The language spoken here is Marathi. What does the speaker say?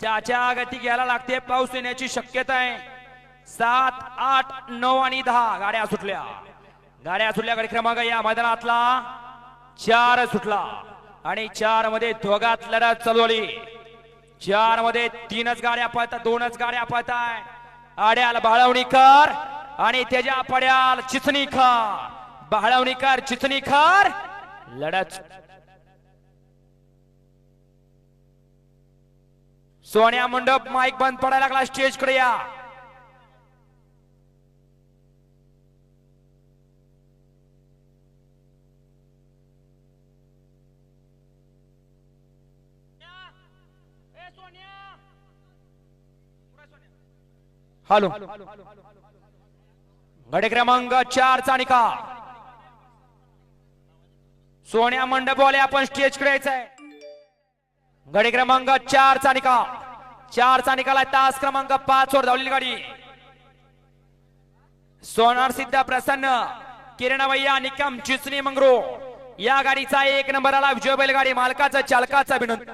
त्याच्या गती घ्यायला लागते पाऊस येण्याची शक्यता आहे. सात आठ नऊ आणि दहा गाड्या सुटल्या. गाड्या सुटल्या गाडी क्रमांक या मैदानातला चार सुटला. आणि चारमध्ये दोघात लढत चालवली चारमध्ये तीनच गाड्या पळतात दोनच गाड्या पळताय. आड्याल बाळवणीकर आणि त्याच्या पड्याल चिचणीकर. बाळवणीकर चिचणीकर लढत. सोन्या मंडप माईक बंद पडायला लागला स्टेजकडे या. हॅलो. गडे क्रमांक चारचा निकाल. सोन्या मंडपवाले आपण स्टेजकडे यायचंय. गडी क्रमांक चारचा निकाल. चारचा निकाल आहे. तास क्रमांक पाच वर धावलेली गाडी. सोनार सिद्ध प्रसन्न किरणवय्या निकम चिचणी मंगरू या गाडीचा एक नंबर आला. विजय बैलगाडी मालकाचा चालकाचा अभिनंदन.